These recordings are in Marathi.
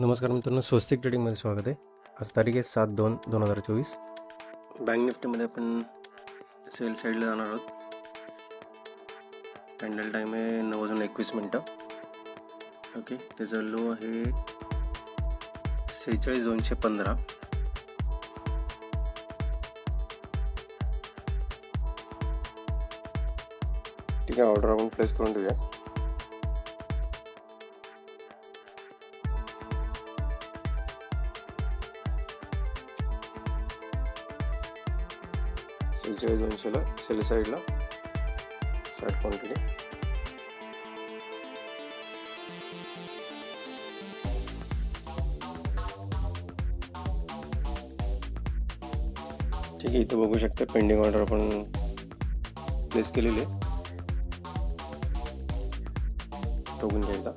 नमस्कार मित्रांनो स्वस्तिक ट्रेडिंगमध्ये स्वागत आहे. आज तारीख आहे सात दोन दोन हजार चोवीस. बँक निफ्टीमध्ये आपण सेल साईडला जाणार आहोत. कॅन्डल टाईम आहे नऊ वाजून एकवीस मिनटं. ओके त्याचा लो आहे सेहेचाळीस दोनशे पंधरा. ठीक आहे ऑर्डर आपण प्लेस करून ठेवूया. सेहेचाळीस दोनशेला सेल साईडला साठ क्वांटिटी ठीक आहे इथं बघू शकता पेंडिंग ऑर्डर आपण प्लेस केलेली आहे. बघून घ्या एकदा.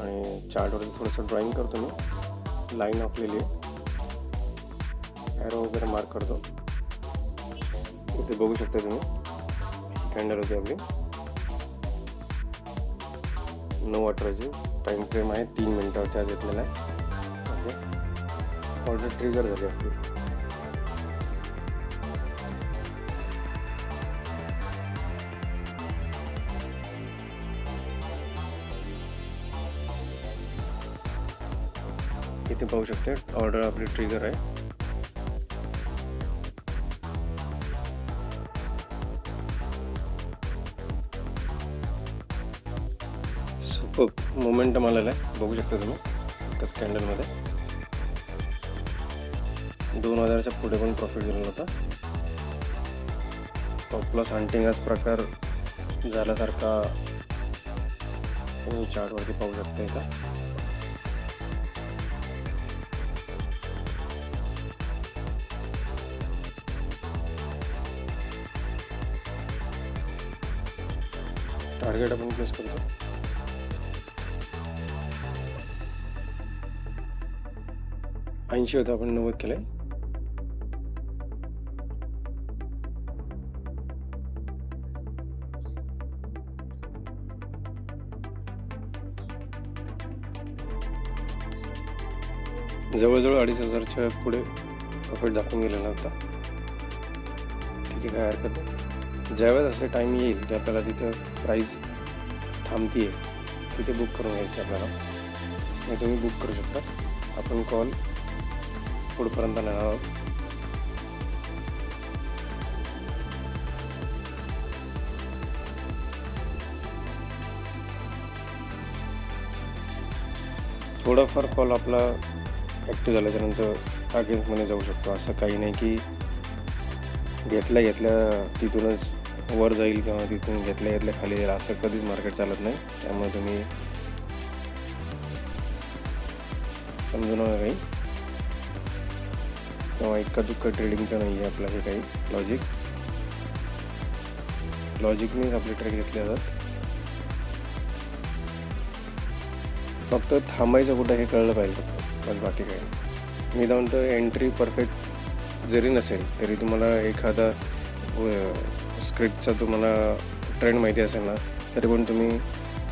आणि चार्टवरती थोडंसं ड्रॉइंग करतो मी. लाईन आखलेली आहे. ॲरो वगैरे मार्क करतो. इथे बघू शकता तुम्ही कॅन्डल होती आपली नऊ अठराची टाईम फ्रेम आहे तीन मिनटावरती आज घेतलेला आहे ओके ऑर्डर ट्रिगर झाली आपली इथे पाहू शकते ऑर्डर आपली ट्रिगर आहे मोमेंटम आलेला आहे. बघू शकता तुम्ही एकाच कॅन्डलमध्ये दोन हजारच्या पुढे पण प्रॉफिट दिलेला होता. स्टॉप प्लस हंटिंगच प्रकार झाल्यासारखा तुम्ही चार्टवरती पाहू शकता इथं. टार्गेट आपण प्लेस करतो. ऐंशी होतं आपण नव्वद केलं आहे जवळजवळ अडीच हजारच्या पुढे प्रॉफिट दाखवून गेलेला होता. ठीक आहे काय हरकत नाही. ज्यावेळेस असे टाईम येईल की आपल्याला तिथं प्राईस थांबतीये तिथे बुक करून घ्यायची आपल्याला. तुम्ही बुक करू शकता. आपण कॉल पुढपर्यंत नेणार आहोत? थोडाफार कॉल आपला ॲक्टिव्ह झाल्याच्यानंतर टार्गेटमध्ये जाऊ शकतो. असं काही नाही की घेतल्या घेतल्या तिथूनच वर जाईल किंवा तिथून घेतल्या घेतल्या खाली जाईल. असं कधीच मार्केट चालत नाही. त्यामुळे तुम्ही समजू नका काही. किंवा इतका दुःख ट्रेडिंगचं नाही आहे आपलं हे काही. लॉजिक लॉजिकनेच आपले ट्रेड घेतले जातात. फक्त थांबायचं कुठं हे कळलं पाहिजे बस बाकी काही मी जाऊन तर एंट्री परफेक्ट जरी नसेल तरी तुम्हाला एखादा स्क्रिप्टचा तुम्हाला ट्रेंड माहिती असेल ना तरी पण तुम्ही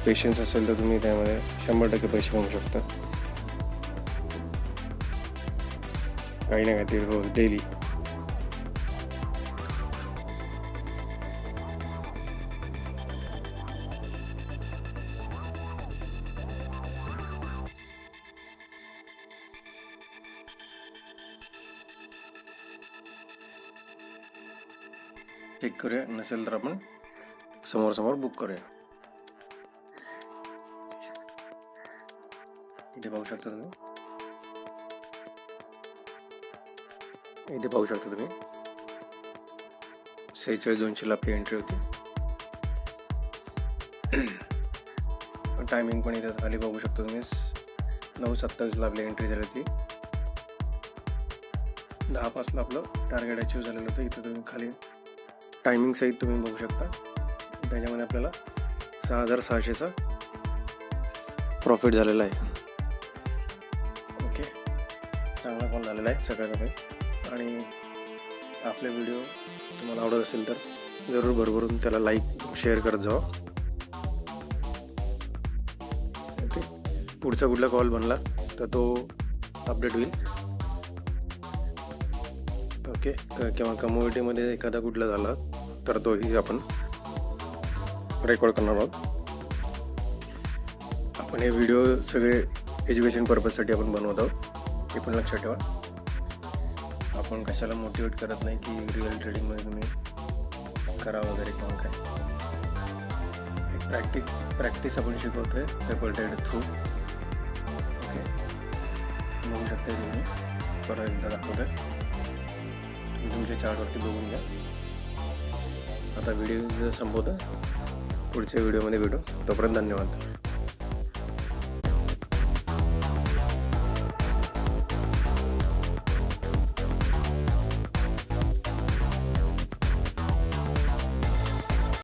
पेशन्स असेल तर तुम्ही त्यामध्ये शंभर टक्के पैसे कमवू शकता. काही ना काहीतरी रोज डेली चेक करूया नसेल तर आपण समोर समोर बुक करूया. इथे पाहू शकता तुम्ही? इथे पाहू शकता तुम्ही. सेहेचाळीस दोनशेला आपली एंट्री होती. टायमिंग पण इथे खाली बघू शकता तुम्ही. नऊ सत्तावीसला आपली एंट्री झाली होती. दहा पाचला आपलं टार्गेट अचीव्ह झालेलं होतं. इथं तुम्ही खाली टायमिंग सहित तुम्ही बघू शकता. त्याच्यामध्ये आपल्याला सहा हजार सहाशेचा प्रॉफिट झालेला आहे. ओके चांगला कॉल झालेला आहे सकाळ सकाळी आणि आपले व्हिडिओ तुम्हाला आवडत असेल तर जरूर भरभरून त्याला लाईक शेअर करत जाओ ओके पुढचा कुठला कॉल बनला तर तो अपडेट होईल. ओके किंवा कम्युनिटीमध्ये एखादा कुठला झाला तर तोही आपण रेकॉर्ड करणार आहोत. आपण हे व्हिडिओ सगळे एज्युकेशन पर्पजसाठी आपण बनवत आहोत. हे पण लक्षात ठेवा. आपण कशाला मोटिवेट करत नाही की रिअल ट्रेडिंगमध्ये तुम्ही करा वगैरे किंवा काय? प्रॅक्टिस प्रॅक्टिस आपण शिकवतोय पेपर ट्रेड थ्रू ओके बघू शकता तुम्ही. परत एकदा दाखवतोय. तुम्ही तुमच्या चार्टवरती बघून घ्या. आता व्हिडिओ संपवतो पुढच्या व्हिडिओमध्ये भेटू. तोपर्यंत धन्यवाद.